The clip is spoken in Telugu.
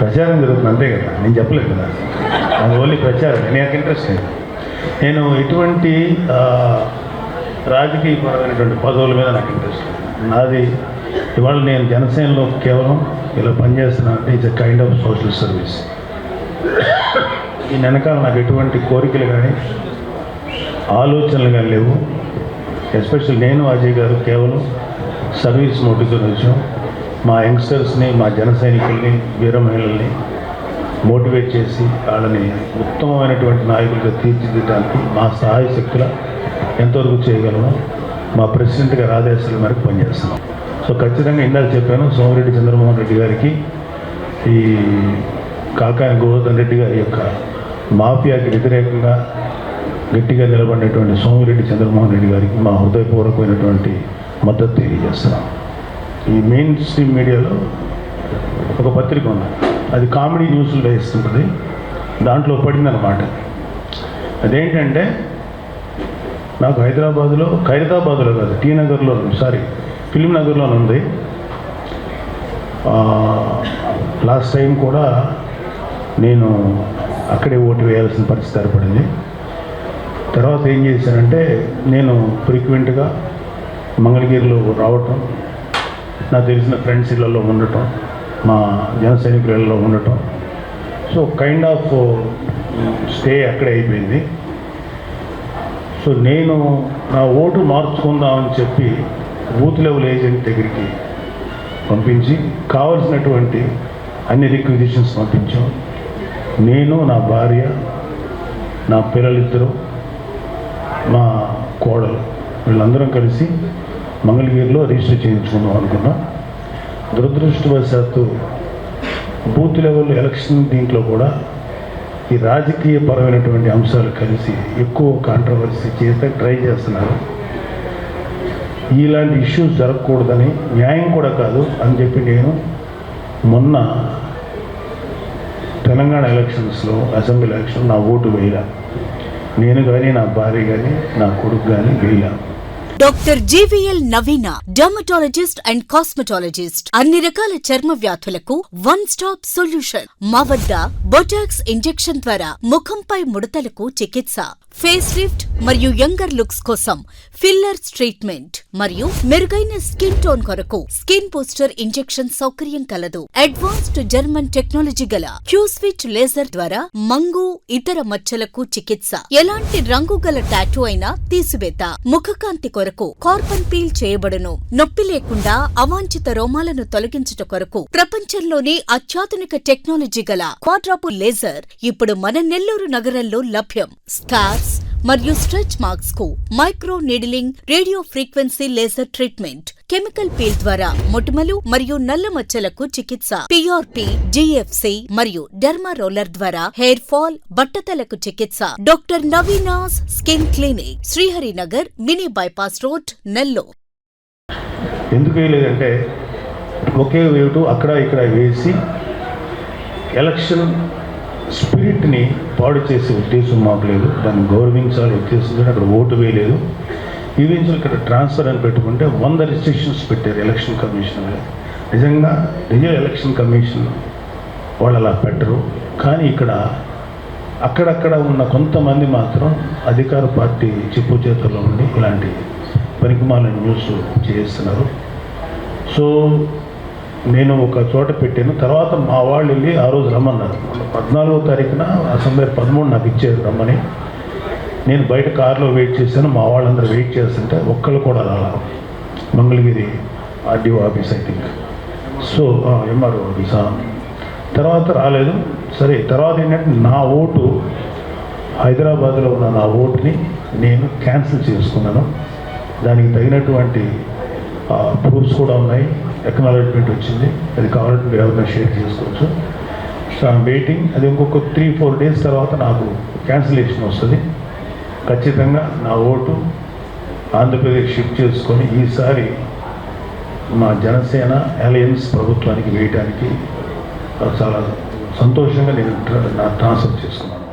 ప్రచారం జరుగుతుంది అంతే కదా? నేను చెప్పలేదు కదా? అది ఓన్లీ ప్రచారం నేను నాకు ఇంట్రెస్ట్ లేదు. నేను ఎటువంటి రాజకీయపరమైనటువంటి పదవుల మీద నాకు ఇంట్రెస్ట్ లేదు. నాది ఇవాళ నేను జనసేనలో కేవలం ఇలా పనిచేస్తున్నా it's a kind of social service ఈ వెనకాల నాకు ఎటువంటి కోరికలు కానీ ఆలోచనలు కానీ లేవు. ఎస్పెషల్ నేను అజయ్ గారు కేవలం సర్వీస్ మోటివ్తో వచ్చాం మా యంగ్స్టర్స్ని మా జన సైనికుల్ని వీర మహిళల్ని మోటివేట్ చేసి వాళ్ళని ఉత్తమమైనటువంటి నాయకులుగా తీర్చిదిద్దడానికి మా సహాయ శక్తుల ఎంతవరకు చేయగలమో మా ప్రెసిడెంట్ గారి ఆదేశాల మేరకు పనిచేస్తున్నాం. సో ఖచ్చితంగా ఇందాక చెప్పాను సోమిరెడ్డి చంద్రమోహన్ రెడ్డి గారికి ఈ కాకాని గోవర్ధన్ రెడ్డి గారి యొక్క మాఫియాకి వ్యతిరేకంగా గట్టిగా నిలబడినటువంటి సోమిరెడ్డి చంద్రమోహన్ రెడ్డి గారికి మా హృదయపూర్వకమైనటువంటి మద్దతు తెలియజేస్తున్నాం. ఈ మెయిన్ స్ట్రీమ్ మీడియాలో ఒక పత్రిక ఉంది. అది కామెడీ న్యూస్లు వేస్తుంటుంది. దాంట్లో పడిందనమాట అదేంటంటే నాకు హైదరాబాద్లో ఖైరతాబాద్లో కాదు టీ నగర్లో సారీ ఫిలిం నగర్లో ఉంది. లాస్ట్ టైం కూడా నేను అక్కడే ఓటు వేయాల్సిన పరిస్థితి ఏర్పడింది. తర్వాత ఏం చేశానంటే నేను ఫ్రీక్వెంట్గా మంగళగిరిలో రావటం నాకు తెలిసిన ఫ్రెండ్స్ ఇళ్ళల్లో ఉండటం మా జన సైనికులలో ఉండటం. సో కైండ్ ఆఫ్ స్టే అక్కడే అయిపోయింది. సో నేను నా ఓటు మార్చుకుందామని చెప్పి బూత్ లెవెల్ ఏజెంట్ దగ్గరికి పంపించి కావలసినటువంటి అన్ని రిక్విజిషన్స్ పంపించాం. నేను నా భార్య నా పిల్లలిద్దరూ మా కోడలు వీళ్ళందరం కలిసి మంగళగిరిలో రిజిస్టర్ చేయించుకుందాం అనుకున్నా. దురదృష్టవశాత్తు బూత్ లెవెల్ ఎలక్షన్ దీంట్లో కూడా ఈ రాజకీయ పరమైనటువంటి అంశాలు కలిసి ఎక్కువ కాంట్రవర్సీ చేస్తే ట్రై చేస్తున్నారు. ఇలాంటి ఇష్యూస్ జరగకూడదని న్యాయం కూడా కాదు అని చెప్పి నేను మొన్న తెలంగాణ ఎలక్షన్స్లో అసెంబ్లీ ఎలక్షన్ నా ఓటు వేయలా. నేను కానీ నా భార్య కానీ నా కొడుకు కానీ వేయలా. Doctor JVL Naveena dermatologist and cosmetologist. అన్ని రకాల చర్మ వ్యాధులకు వన్ స్టాప్ సొల్యూషన్. మా వద్ద బొటాక్స్ ఇంజెక్షన్ ద్వారా ముఖంపై ముడతలకు చికిత్స ఫేస్ లిఫ్ట్ మరియు యంగర్ లుక్స్ కోసం ఫిల్లర్స్ ట్రీట్మెంట్ మరియు మెరుగైన స్కిన్ టోన్ కొరకు స్కిన్ బూస్టర్ ఇంజెక్షన్ సౌకర్యం కలదు. అడ్వాన్స్డ్ జర్మన్ టెక్నాలజీ గల క్యూస్విచ్ లేజర్ ద్వారా మంగు ఇతర మచ్చలకు చికిత్స. ఎలాంటి రంగు గల టాటూ అయినా తీసివేత. ముఖకాంతి కొరకు కార్బన్ పీల్ చేయబడును. నొప్పి లేకుండా అవాంఛిత రోమాలను తొలగించుట కొరకు ప్రపంచంలోనే అత్యాధునిక టెక్నాలజీ గల క్వాడ్రాపు లేజర్ ఇప్పుడు మన నెల్లూరు నగరంలో లభ్యం. స్టార్స్ మరియు stretch మార్క్స్కు micro needling radio frequency laser treatment chemical peel ద్వారా మొటిమలు మరియు నల్ల మచ్చలకు చికిత్స పిఆర్పి జిఎఫ్సి మరియు డెర్మా రోలర్ ద్వారా హెయిర్ ఫాల్ బట్టతలకు చికిత్స. Doctor Naveena's skin clinic Sriharinagar mini bypass road Nellore. ఎందుకు వేయలేదంటే ఒకే వేటు అక్కడ ఇక్కడ వేసి ఎలక్షన్ స్పిరిట్ని పాడు చేసే ఉద్దేశం మాకు లేదు. దాన్ని గౌరవించాలి ఉద్దేశంతో అక్కడ ఓటు వేయలేదు. ఈవెంచువల్ ఇక్కడ ట్రాన్స్ఫర్ అని పెట్టుకుంటే వంద రిస్ట్రిక్షన్స్ పెట్టారు ఎలక్షన్ కమిషన్ నిజంగా రియల్ ఎలక్షన్ కమిషన్ వాళ్ళు అలా పెట్టరు. కానీ ఇక్కడ అక్కడక్కడ ఉన్న కొంతమంది మాత్రం అధికార పార్టీ చెప్పు చేతుల్లో ఉండి ఇలాంటి పనికిమాల న్యూస్ చేస్తున్నారు. సో నేను ఒక చోట పెట్టాను. తర్వాత మా వాళ్ళు వెళ్ళి ఆ రోజు రమ్మన్నారు. పద్నాలుగో తారీఖున అసెంబ్లీ పదమూడు నాకు ఇచ్చారు రమ్మని. నేను బయట కారులో వెయిట్ చేశాను. మా వాళ్ళందరూ వెయిట్ చేస్తుంటే ఒక్కళ్ళు కూడా రాలా. Mangalagiri RDO office I think. So MRO ఆఫీసా తర్వాత రాలేదు. సరే తర్వాత ఏంటంటే నా ఓటు హైదరాబాద్లో ఉన్న నా ఓటుని నేను క్యాన్సిల్ చేసుకున్నాను. దానికి తగినటువంటి ప్రూఫ్స్ కూడా ఉన్నాయి. ఎక్నాలజ్మెంట్ వచ్చింది. అది కావాలంటే మీరు ఎవరైనా షేర్ చేసుకోవచ్చు. సో ఐమ్ వెయిటింగ్ అది ఇంకొక త్రీ ఫోర్ డేస్ తర్వాత నాకు క్యాన్సిలేషన్ వస్తుంది. ఖచ్చితంగా నా ఓటు ఆంధ్రప్రదేశ్ షిఫ్ట్ చేసుకొని ఈసారి మా జనసేన అలయన్స్ ప్రభుత్వానికి వేయడానికి చాలా సంతోషంగా నేను నా ట్రాన్స్ఫర్ చేసుకున్నాను.